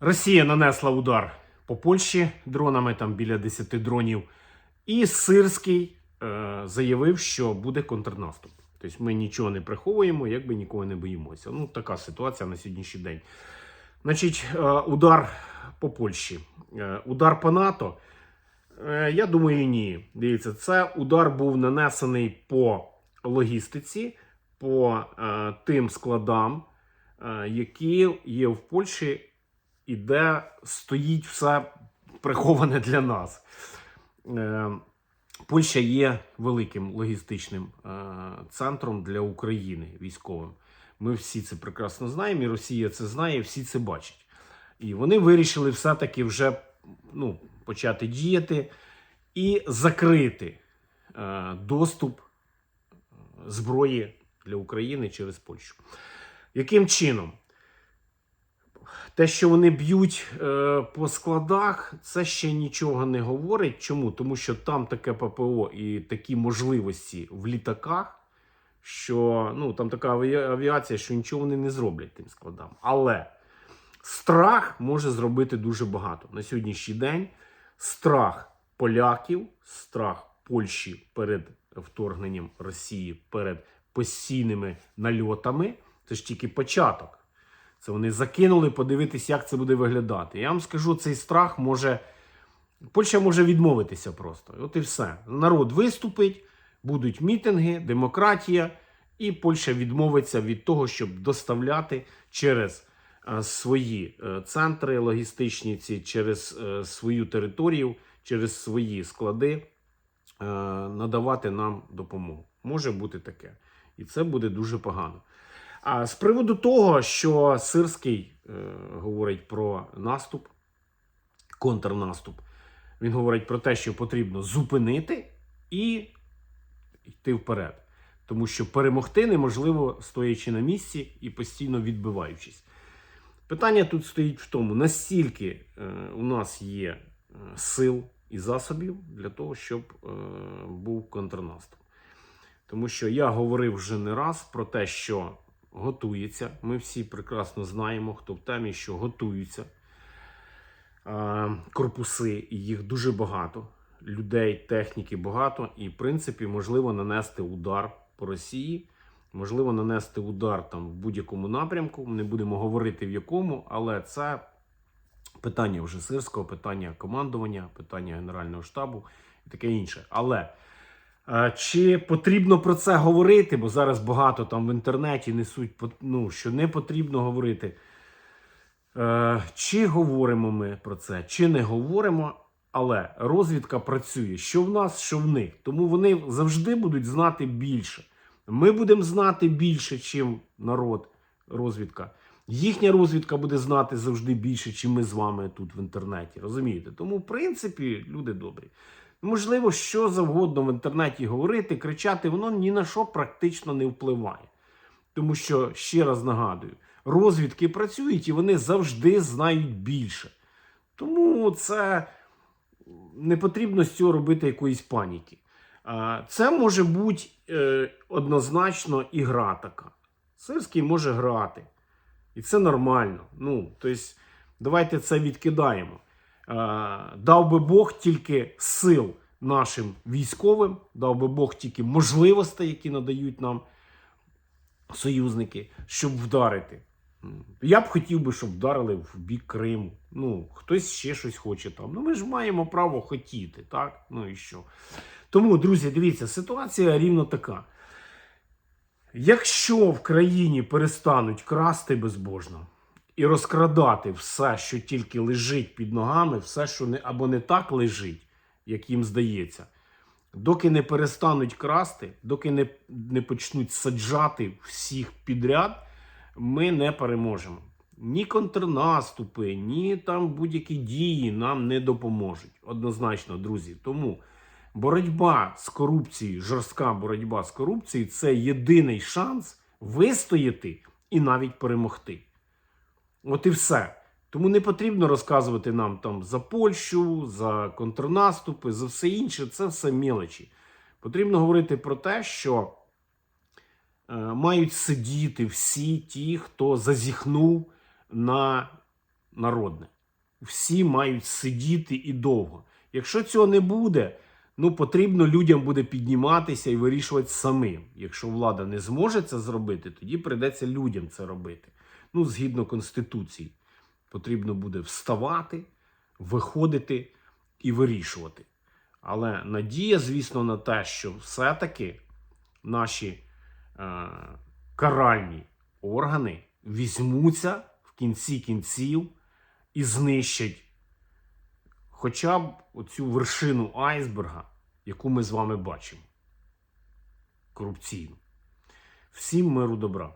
Росія нанесла удар по Польщі дронами, там біля 10 дронів. І Сирський е, заявив, що буде контрнаступ. Тобто ми нічого не приховуємо, якби нікого не боїмося. Ну, така ситуація на сьогоднішній день. Значить, е, удар по Польщі, е, удар по НАТО. Е, Я думаю, ні. Дивіться, це удар був нанесений по логістиці, по е, тим складам, е, які є в Польщі, і де стоїть все приховане для нас. Е, Польща є великим логістичним е, центром для України військовим. Ми всі це прекрасно знаємо, і Росія це знає, і всі це бачать. І вони вирішили все-таки вже ну, почати діяти і закрити е, доступ зброї для України через Польщу. Яким чином? Те, що вони б'ють е, по складах, це ще нічого не говорить. Чому? Тому що там таке ППО і такі можливості в літаках, що ну, там така авіація, що нічого вони не зроблять тим складам. Але страх може зробити дуже багато. На сьогоднішній день страх поляків, страх Польщі перед вторгненням Росії, перед постійними нальотами. Це ж тільки початок. Це вони закинули подивитись, як це буде виглядати. Я вам скажу, цей страх може. Польща може відмовитися просто. От і все. Народ виступить, будуть мітинги, демократія, і Польща відмовиться від того, щоб доставляти через е, свої е, центри логістичні, ці, через е, свою територію, через свої склади надавати нам допомогу. Може бути таке. І це буде дуже погано. А з приводу того, що Сирський е, говорить про наступ, контрнаступ, він говорить про те, що потрібно зупинити і йти вперед. Тому що перемогти неможливо стоячи на місці і постійно відбиваючись. Питання тут стоїть в тому, настільки е, у нас є е, сил і засобів для того, щоб е, був контрнаступ. Тому що я говорив вже не раз про те, що готується. Ми всі прекрасно знаємо, хто в темі, що готуються корпуси, і їх дуже багато. Людей, техніки багато, і в принципі можливо нанести удар по Росії, можливо нанести удар там в будь-якому напрямку. Не будемо говорити в якому, але це питання вже сирського, питання командування, питання Генерального штабу і таке інше. Але чи потрібно про це говорити? Бо зараз багато там в інтернеті несуть, ну, що не потрібно говорити. Е, Чи говоримо ми про це, чи не говоримо, але розвідка працює що в нас, що в них. Тому вони завжди будуть знати більше. Ми будемо знати більше, чим народ, розвідка. Їхня розвідка буде знати завжди більше, чим ми з вами тут в інтернеті. Розумієте? Тому, в принципі, люди добрі. Можливо, що завгодно в інтернеті говорити, кричати, воно ні на що практично не впливає. Тому що, ще раз нагадую, розвідки працюють і вони завжди знають більше. Тому це не потрібно з цього робити якоїсь паніки. Це може бути е, однозначно і гра така. Сирський може грати. І це нормально. Ну, тобто, давайте це відкидаємо. А, Дав би Бог тільки сил нашим військовим, дав би Бог тільки можливостей, які надають нам союзники, щоб вдарити. Я б хотів би, щоб вдарили в бік Криму. Ну, хтось ще щось хоче там. Ну, ми ж маємо право хотіти, так? Ну і що? Тому, друзі, дивіться, ситуація рівно така. Якщо в країні перестануть красти безбожно і розкрадати все, що тільки лежить під ногами, все, що не або не так лежить, як їм здається, доки не перестануть красти, доки не, не почнуть саджати всіх підряд, ми не переможемо. Ні контрнаступи, ні там будь-які дії нам не допоможуть. Однозначно, друзі. Тому боротьба з корупцією, жорстка боротьба з корупцією це єдиний шанс вистояти і навіть перемогти. От і все. Тому не потрібно розказувати нам там за Польщу, за контрнаступи, за все інше. Це все мелочі. Потрібно говорити про те, що е, мають сидіти всі ті, хто зазіхнув на народне. Всі мають сидіти і довго. Якщо цього не буде, ну потрібно людям буде підніматися і вирішувати самим. Якщо влада не зможе це зробити, тоді прийдеться людям це робити. Ну, згідно Конституції, потрібно буде вставати, виходити і вирішувати. Але надія, звісно, на те, що все-таки наші е, каральні органи візьмуться в кінці кінців і знищать хоча б оцю вершину айсберга, яку ми з вами бачимо. Корупційну. Всім миру добра.